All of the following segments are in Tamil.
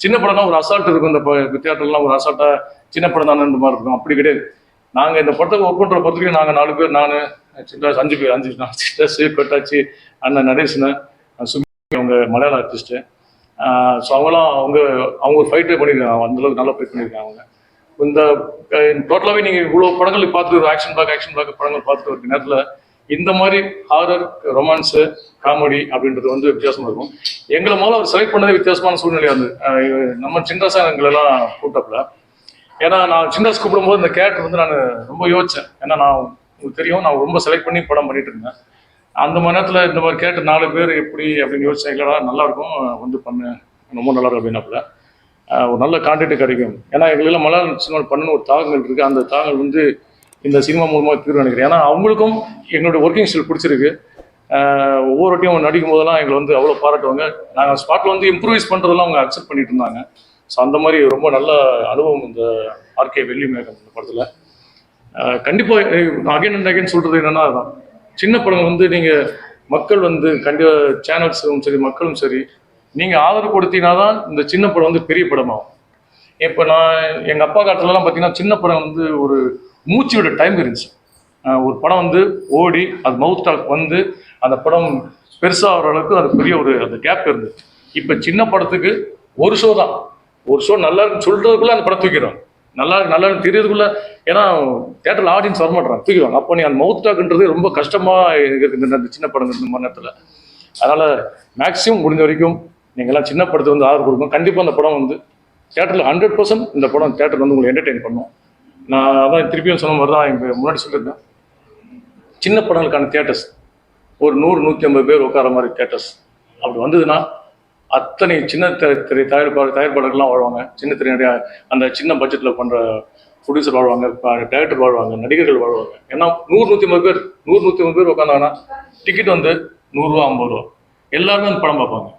சின்ன படம்னா ஒரு அசால்ட் இருக்கும். இந்த தியேட்டர்லாம் ஒரு அசால்ட்டாக சின்ன படம் தானே மாதிரி இருக்கும். அப்படி கிடையாது. நாங்கள் இந்த படத்தை ஒர்க் பண்ணுற பொறுத்தவரைக்கும் நாங்கள் நாலு பேர் நான் சின்ன அஞ்சு பேர் அஞ்சு நான் சிஸ்டர்ஸ் கொட்டாச்சி அண்ணன் நடேசன் சுமி அவங்க மலையாள ஆர்டிஸ்ட்டு ஸோ அவங்களாம் அவங்க அவங்க ஒரு ஃபைட்டே பண்ணியிருக்காங்க அந்தளவுக்கு நல்லா ஃபைட் பண்ணியிருக்காங்க அவங்க. இந்த டோட்டலாகவே நீங்கள் இவ்வளோ படங்கள் பார்த்துட்டு ஆக்ஷன் பிளாக் ஆக்ஷன் பிளாக் படங்கள் பார்த்துட்டு ஒரு நேரத்தில் இந்த மாதிரி ஹாரர் ரொமான்ஸு காமெடி அப்படின்றது வந்து வித்தியாசமாக இருக்கும். எங்களை முதல்ல அவர் செலக்ட் பண்ணதே வித்தியாசமான சூழ்நிலையாக இருந்தது. நம்ம சின்னசா எங்களெல்லாம் கூப்பிட்டப்பில். ஏன்னா நான் சின்னஸ் கூப்பிடும்போது இந்த கேரக்டர் வந்து நான் ரொம்ப யோசித்தேன் ஏன்னா நான் உங்களுக்கு தெரியும் நான் ரொம்ப செலக்ட் பண்ணி படம் பண்ணிட்டு இருந்தேன். அந்த மாதிரி நேரத்தில் இந்த மாதிரி கேட்டு நாலு பேர் எப்படி அப்படின்னு யோசிச்சேன். இல்லைடா நல்லாயிருக்கும் வந்து பண்ணு. ரொம்ப நல்லா இருக்கும் அப்படின்னாப்புல. ஒரு நல்ல கான்டென்ட் கிடைக்கும். ஏன்னா எங்களெல்லாம் மலர் சினிமா பண்ணணும் ஒரு தாகங்கள் இருக்குது அந்த தாகங்கள் வந்து இந்த சினிமா மூலமாக தீர்வு நினைக்கிறேன். ஏன்னா அவங்களுக்கும் எங்களுடைய ஒர்க்கிங் ஸ்டைல் பிடிச்சிருக்கு. ஒவ்வொரு வாட்டியும் நடிக்கும் போதெல்லாம் எங்களை வந்து அவ்வளோ பாராட்டுவாங்க. நாங்கள் ஸ்பாட்டில் வந்து இம்ப்ரூவைஸ் பண்ணுறதெல்லாம் அவங்க அக்செப்ட் பண்ணிட்டு இருந்தாங்க. ஸோ அந்த மாதிரி ரொம்ப நல்ல அனுபவம் இந்த ஆர்கே வெள்ளி மேகம் இந்த படத்தில். கண்டிப்பாக அகைன் அண்ட் அகைன் சொல்கிறது என்னென்னா அதுதான் சின்ன படங்கள் வந்து நீங்கள் மக்கள் வந்து கண்டிப்பாக சேனல்ஸும் சரி மக்களும் சரி நீங்கள் ஆதரவு கொடுத்தீங்கன்னா தான் இந்த சின்ன படம் வந்து பெரிய படமாகும். இப்போ நான் எங்கள் அப்பா காலத்துலலாம் பார்த்தீங்கன்னா சின்ன படம் வந்து ஒரு மூச்சு விட டைம் இருந்துச்சு ஒரு படம் வந்து ஓடி அது மவுத் டாக் வந்து அந்த படம் பெருசாகிற அளவுக்கு அது பெரிய ஒரு அந்த கேப் இருந்தது இப்போ சின்ன படத்துக்கு ஒரு ஷோ தான். ஒரு ஷோ நல்லா இருக்குன்னு அந்த படம் தூக்கிடுவாங்க. நல்லா நல்லா தெரியறதுக்குள்ள ஏன்னா தேட்டரில் ஆடியன்ஸ் வரமாட்டாங்க தூக்கிடுவாங்க. அப்போ நீ அந்த மவுத் டாக்ன்றது ரொம்ப கஷ்டமாக இருக்குது இந்த சின்ன படம் இந்த மாதிரி நேரத்தில். அதனால் மேக்ஸிமம் முடிஞ்ச வரைக்கும் நீங்கள்லாம் சின்ன படத்துக்கு வந்து ஆர்வம் கொடுக்கும் கண்டிப்பாக அந்த படம் வந்து தேட்டரில் ஹண்ட்ரட் பர்சன்ட் இந்த படம் தேட்டர் வந்து உங்களை என்டர்டெயின் பண்ணும். நான் அதான் திருப்பியும் சொன்ன மாதிரி தான் எங்கள் முன்னாடி சொல்லியிருந்தேன். சின்ன படங்களுக்கான தேட்டர்ஸ் ஒரு நூறு நூற்றி ஐம்பது பேர் உட்கார மாதிரி தேட்டர்ஸ் அப்படி வந்ததுன்னா அத்தனை சின்ன தி- திரை தயாரிப்பாளர் தயாரிப்பாளர்கள்லாம் வாழ்வாங்க. சின்ன திரை அந்த சின்ன பட்ஜெட்டில் பண்ணுற ப்ரொடியூசர் வாழ்வாங்க டைரக்டர் வாழ்வாங்க நடிகர்கள் வாழ்வாங்க. ஏன்னா நூறு நூற்றி ஐம்பது பேர் நூறு நூற்றி ஐம்பது பேர் உட்காந்தாங்கன்னா டிக்கெட் வந்து நூறுரூவா ஐம்பது ரூபா. எல்லாருமே அந்த படம் பார்ப்பாங்க.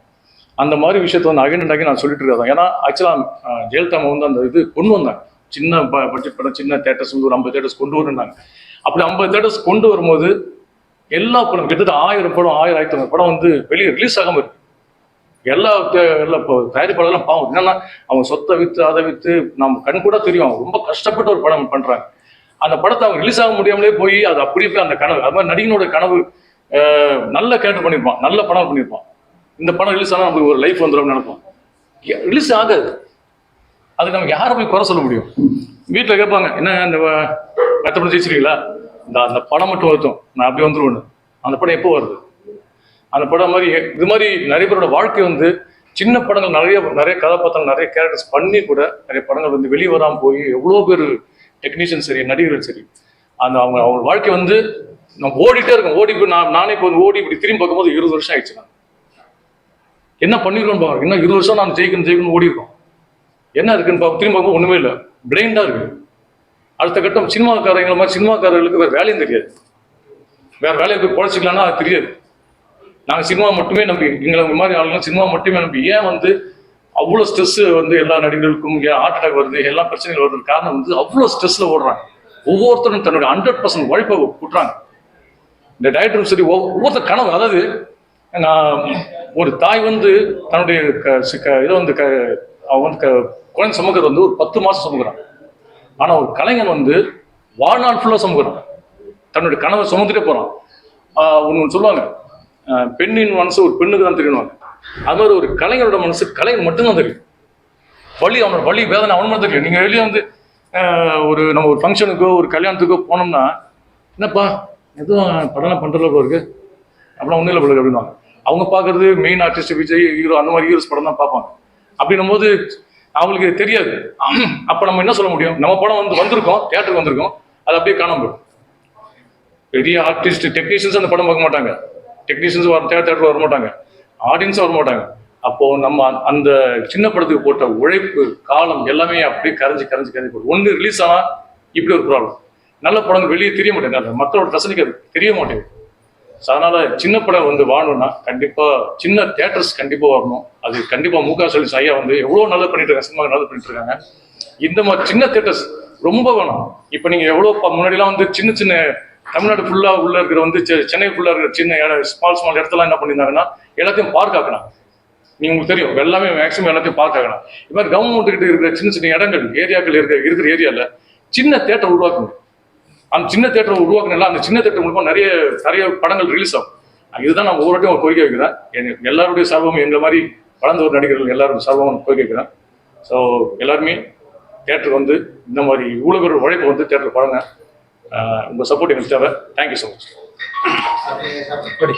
அந்த மாதிரி விஷயத்த வந்து அகைன் அண்ட் அகைன் நான் சொல்லிட்டு இருக்கேன் ஏன்னா ஆக்சுவலாக ஜெயலலிதா வந்து அந்த இது கொண்டு வந்தாங்க. சின்ன பட்ஜெட் படம் சின்ன தேட்டர்ஸ் வந்து ஒரு ஐம்பது தேட்டர்ஸ் கொண்டு வருந்தாங்க அப்படி ஐம்பது தேட்டர்ஸ் கொண்டு வரும்போது எல்லா படம் கிட்டத்தட்ட ஆயிரம் படம் ஆயிரம் ஆயிரத்தி ஐநூறு படம் வந்து வெளியே ரிலீஸ் ஆகாமல் இருக்கு. எல்லா தே- எல்லா இப்போ பாவம். என்னன்னா அவங்க சொத்தை வித்து அதை வித்து நம்ம கண் கூட தெரியும். அவங்க ரொம்ப கஷ்டப்பட்டு ஒரு படம் பண்றாங்க. அந்த படத்தை அவங்க ரிலீஸ் ஆக முடியாமலே போய் அது அப்படியே போய் அந்த கனவு அது மாதிரி நடிகனோட கனவு நல்ல கேரக்டர் பண்ணியிருப்பான் நல்ல படம் பண்ணியிருப்பான். இந்த படம் ரிலீஸ் ஆனால் நமக்கு ஒரு லைஃப் வந்துடும் நினைப்போம். ரிலீஸ் ஆகாது. அதுக்கு நம்ம யாரை போய் குறை சொல்ல முடியும்? வீட்டில் கேட்பாங்க என்ன இந்த வ- படம் ஜெயிச்சிருக்கீங்களா இந்த அந்த படம் மட்டும் வருத்தம். நான் அப்படி வந்துருவேன் அந்த படம் எப்போ வருது? அந்த படம் மாதிரி இது மாதிரி நிறைய பேரோட வாழ்க்கை வந்து சின்ன படங்கள் நிறைய நிறைய கதாபாத்திரம் நிறைய கேரக்டர்ஸ் பண்ணி கூட நிறைய படங்கள் வந்து வெளியே வராமல் போய் எவ்வளோ பேர் டெக்னீஷியன் சரி நடிகர்கள் சரி அந்த அவங்க அவங்க வாழ்க்கை வந்து நம்ம ஓடிட்டே இருக்கோம். ஓடி போய் நான் நானே இப்போ வந்து ஓடி இப்படி திரும்பி பார்க்கும்போது இருபது வருஷம் ஆயிடுச்சு. நான் என்ன பண்ணிருக்கோம் பாருங்க. இன்னும் இருபது வருஷம் நான் ஜெயிக்கணும் ஜெயிக்கணும் ஓடி இருக்கோம் என்ன இருக்குன்னு பார்க்க திரும்ப பார்க்கும்போது ஒன்றுமே இல்லை. பிளைண்டாக இருக்குது அடுத்த கட்டம் சினிமாக்காரங்களை மாதிரி சினிமாக்காரர்களுக்கு வேறு வேலையும் தெரியாது. வேறு வேலையை போய் பொழைச்சிக்கலாம்னா அது தெரியாது. நாங்கள் சினிமா மட்டுமே நம்பி எங்களை மாதிரி ஆளுங்க சினிமா மட்டுமே நம்பி ஏன் வந்து அவ்வளோ ஸ்ட்ரெஸ் வந்து எல்லா நடிகர்களுக்கும் ஏன் ஹார்ட் அட்டாக் வருது எல்லா பிரச்சனைகள் வருது காரணம் வந்து அவ்வளோ ஸ்ட்ரெஸ்ஸில் ஓடுறாங்க. ஒவ்வொருத்தரும் தன்னுடைய ஹண்ட்ரட் பர்சன்ட் உழைப்பை கூட்டுறாங்க இந்த டைரக்டரும் சரி ஒவ்வொ- ஒவ்வொருத்தர் கனவு அதாவது நான் ஒரு தாய் வந்து தன்னுடைய க- சி- க- இதை வந்து க அவன் வந்து க- குழந்தை சுமக்கிறது வந்து ஒரு பத்து மாதம் சுமக்கிறான். ஆனால் ஒரு கலைஞன் வந்து வாழ்நாள் ஃபுல்லாக சுமக்கிறான். தன்னுடைய கனவை சுமந்துட்டே போகிறான் ஒன்று சொல்லுவாங்க. பெண்ணின் மனசு ஒரு பெண்ணுக்கு தான் தெரியணுவாங்க அது மாதிரி ஒரு கலைஞரோட மனசு கலைஞர் மட்டும்தான் தெரியும். வழி அவனோட வழி வேதனை அவன் மட்டும் தெரியும். நீங்கள் வெளியே வந்து ஒரு நம்ம ஒரு ஃபங்க்ஷனுக்கோ ஒரு கல்யாணத்துக்கோ போனோம்னா என்னப்பா எதுவும் படம்லாம் பண்றதுல போல இருக்கு. அப்படிலாம் ஒன்றும் இல்லை போல இருக்கு அப்படின்வாங்க அவங்க பார்க்குறது மெயின் ஆர்டிஸ்ட் விஜய் ஹீரோ அந்த மாதிரி ஹீரோஸ் படம் தான் பார்ப்பாங்க. அப்படின்னும் போது அவங்களுக்கு தெரியாது. அப்ப நம்ம என்ன சொல்ல முடியும்? நம்ம படம் வந்து வந்திருக்கோம் தியேட்டருக்கு வந்திருக்கோம். அது அப்படியே காணாம போயிடும். பெரிய ஆர்டிஸ்ட் டெக்னீஷியன்ஸ் அந்த படம் பார்க்க மாட்டாங்க. டெக்னீஷியன்ஸ் வர தேட்டருக்கு வர மாட்டாங்க. ஆடியன்ஸும் வர மாட்டாங்க. அப்போ நம்ம அந்த- அந்த சின்ன படத்துக்கு போட்ட உழைப்பு காலம் எல்லாமே அப்படியே கரைஞ்சி கரைஞ்சு கரைஞ்சி போடும் ஒன்று ரிலீஸ் ஆனால் இப்படி ஒரு ப்ராப்ளம் நல்ல படம் வெளியே தெரிய மாட்டேங்குது. மற்றவரோட ரசனைக்கு அது தெரிய மாட்டேங்குது. ஸோ அதனால சின்ன படம் வந்து வாழணும்னா கண்டிப்பா சின்ன தேட்டர்ஸ் கண்டிப்பா வரணும். அது கண்டிப்பா முக சொல்லி ஐயா வந்து எவ்வளவு நல்லா பண்ணிட்டு இருக்காங்க சினிமா நல்லா பண்ணிட்டு இருக்காங்க இந்த மாதிரி சின்ன தேட்டர்ஸ் ரொம்ப வேணும். இப்போ நீங்க எவ்வளவு முன்னாடிலாம் வந்து சின்ன சின்ன தமிழ்நாடு ஃபுல்லா உள்ள இருக்கிற வந்து செ- சென்னை ஃபுல்லா இருக்கிற சின்ன ஸ்மால் ஸ்மால் இடத்துல என்ன பண்ணியிருந்தாங்கன்னா எல்லாத்தையும் பார்க் ஆக்கணும். நீங்க உங்களுக்கு தெரியும் எல்லாமே மேக்ஸிமம் எல்லாத்தையும் பார்க்கலாம் இது மாதிரி கவர்மெண்ட் கிட்ட இருக்கிற சின்ன சின்ன இடங்கள் ஏரியாக்கள் இருக்கிற இருக்கிற ஏரியாவில் சின்ன தேட்டர் உருவாக்குங்க அந்த சின்ன தேட்டரை உருவாக்குனால அந்த சின்ன தேட்டர் மூலமா நிறைய நிறைய படங்கள் ரிலீஸ் ஆகும். இதுதான் நான் ஒவ்வொரு வாட்டியும் ஒரு கோரிக்கை வைக்கிறேன். எங்க- எல்லாருடைய சார்பும் எங்களை மாதிரி வளர்ந்த ஒரு நடிகர்கள் எல்லாரும் சார்பும் கோரிக்கை வைக்கிறேன். ஸோ எல்லாருமே தேட்டருக்கு வந்து இந்த மாதிரி இவ்வளோ பேர் உழைப்பு வந்து தேட்டரில் பாருங்கள் உங்கள் சப்போர்ட் எங்களுக்கு தேவை. Thank you so much